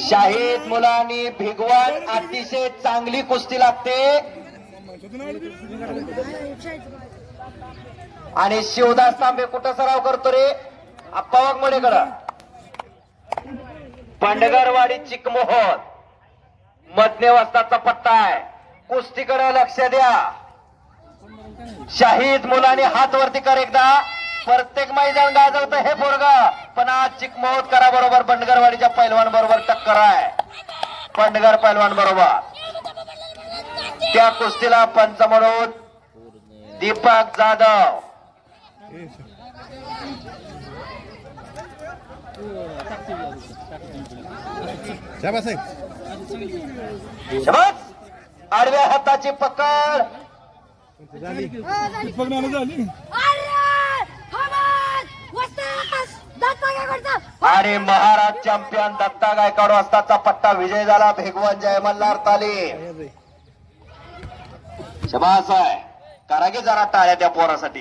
शाहीद मुलांनी भिगवण अतिशय चांगली कुस्ती लागते. आणि शिवदास तांबे कुठं सराव करतो रे? आप्पा वाघमोडेकडं पांडगरवाडी चिकमोहन मध्य वस्ताचा पट्टा आहे. कुस्तीकडे लक्ष द्या. शाहीद मुलांनी हात वरती कर एकदा. प्रत्येक मैदान गाजवत हे पोरग. पण आज चिकमोहतकरा बरोबर. बंडगरवाडीच्या पैलवान बरोबर टक्कर आहे. बंडगर पैलवान बरोबर त्या कुस्तीला पंच म्हणून दीपक जाधव. शाबास आहे शबास. आडव्या हाताची पकड झाली दीपक नाना झाली आणि महाराज चॅम्पियन दत्ता गायकवाड वाजताचा पट्टा विजय झाला. भेगवान जय मल्हार ताली. शबास आहे करा की जरा टाळ्या त्या पोरासाठी.